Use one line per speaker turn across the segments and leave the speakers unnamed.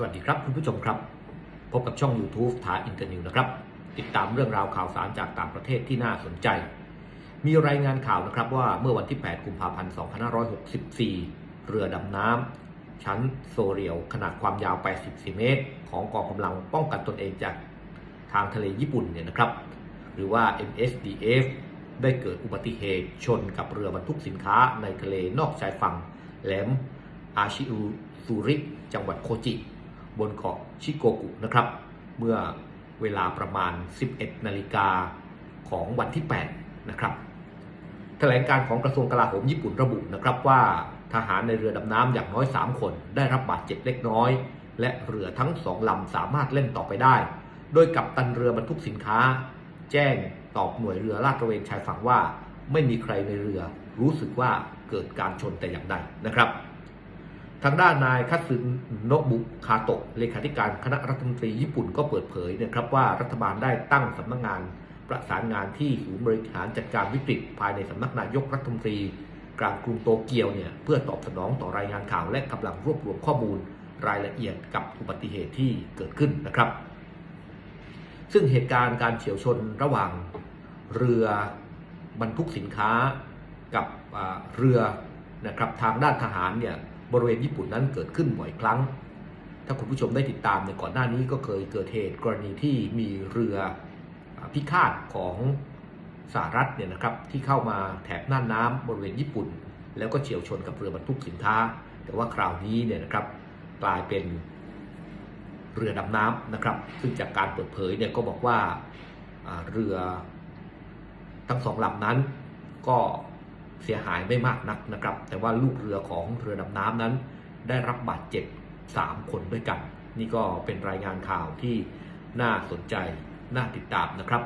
สวัสดีครับคุณผู้ชมครับ พบกับช่อง YouTube ท้าอินเตอร์นิวนะครับ ติดตามเรื่องราวข่าวสารจากต่างประเทศที่น่าสนใจ มีรายงานข่าวนะครับว่าเมื่อวันที่ 8 กุมภาพันธ์ 2564 เรือดำน้ำชั้นโซเรียว ขนาดความยาว 84 เมตร ของกองกำลังป้องกันตนเองจากทางทะเลญี่ปุ่นเนี่ยนะครับ หรือว่า MSDF ได้เกิดอุบัติเหตุชนกับเรือบรรทุกสินค้าในทะเลนอกชายฝั่งแหลมอาชิอุซูริ จังหวัดโคจิ บนเกาะชิโกกุนะครับ เมื่อเวลาประมาณ 11 นาฬิกาของวันที่ 8 นะครับแถลงการของกระทรวงกลาโหมญี่ปุ่นระบุนะครับว่าทหารในเรือดำน้ำอย่างน้อย 3 คนได้รับบาดเจ็บเล็กน้อย และเรือทั้งสองลำสามารถเล่นต่อไปได้ โดยกัปตันเรือบรรทุกสินค้า แจ้งตอบหน่วยเรือลาดตระเวนชายฝั่งว่า ไม่มีใครในเรือรู้สึกว่าเกิดการชนแต่อย่างใดนะครับ ทางด้านนายคัตสึโนบุคาโตะเลขาธิการคณะรัฐมนตรีญี่ปุ่นก็เปิดเผยนะครับว่ารัฐบาลได้ตั้งสำนักงานประสานงานที่ศูนย์บริหารจัดการวิกฤตภายในสำนักนายกรัฐมนตรี กลางกรุงโตเกียวเนี่ยเพื่อตอบสนองต่อรายงานข่าวและกำลังรวบรวมข้อมูลรายละเอียดกับอุบัติเหตุที่เกิดขึ้นนะครับ ซึ่งเหตุการณ์การเฉียวชนระหว่างเรือบรรทุกสินค้ากับเรือนะครับทางด้านทหารเนี่ย บริเวณญี่ปุ่นนั้นเกิดขึ้นบ่อยครั้ง ถ้าคุณผู้ชมได้ติดตามในก่อนหน้านี้ก็เคยเกิดเหตุกรณีที่มีเรือพิฆาตของสหรัฐเนี่ยนะครับที่เข้ามาแถบน่านน้ำบริเวณญี่ปุ่น แล้วก็เฉียวชนกับเรือบรรทุกสินค้า แต่ว่าคราวนี้เนี่ยนะครับกลายเป็นเรือดำน้ำนะครับ ซึ่งจากการเปิดเผยเนี่ยก็บอกว่าเรือทั้งสองลำนั้นก็ เสียหายไม่มากนักนะครับ แต่ว่าลูกเรือของเรือดำน้ำนั้น ได้รับบาดเจ็บ 3 คนด้วยกัน นี่ก็เป็นรายงานข่าวที่น่าสนใจน่าติดตามนะครับ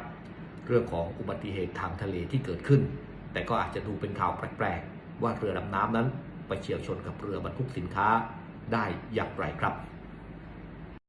เรื่องของอุบัติเหตุทางทะเลที่เกิดขึ้น แต่ก็อาจจะดูเป็นข่าวแปลกๆว่าเรือดำน้ำนั้นไปเฉียวชนกับเรือบรรทุกสินค้าได้อย่างไรครับ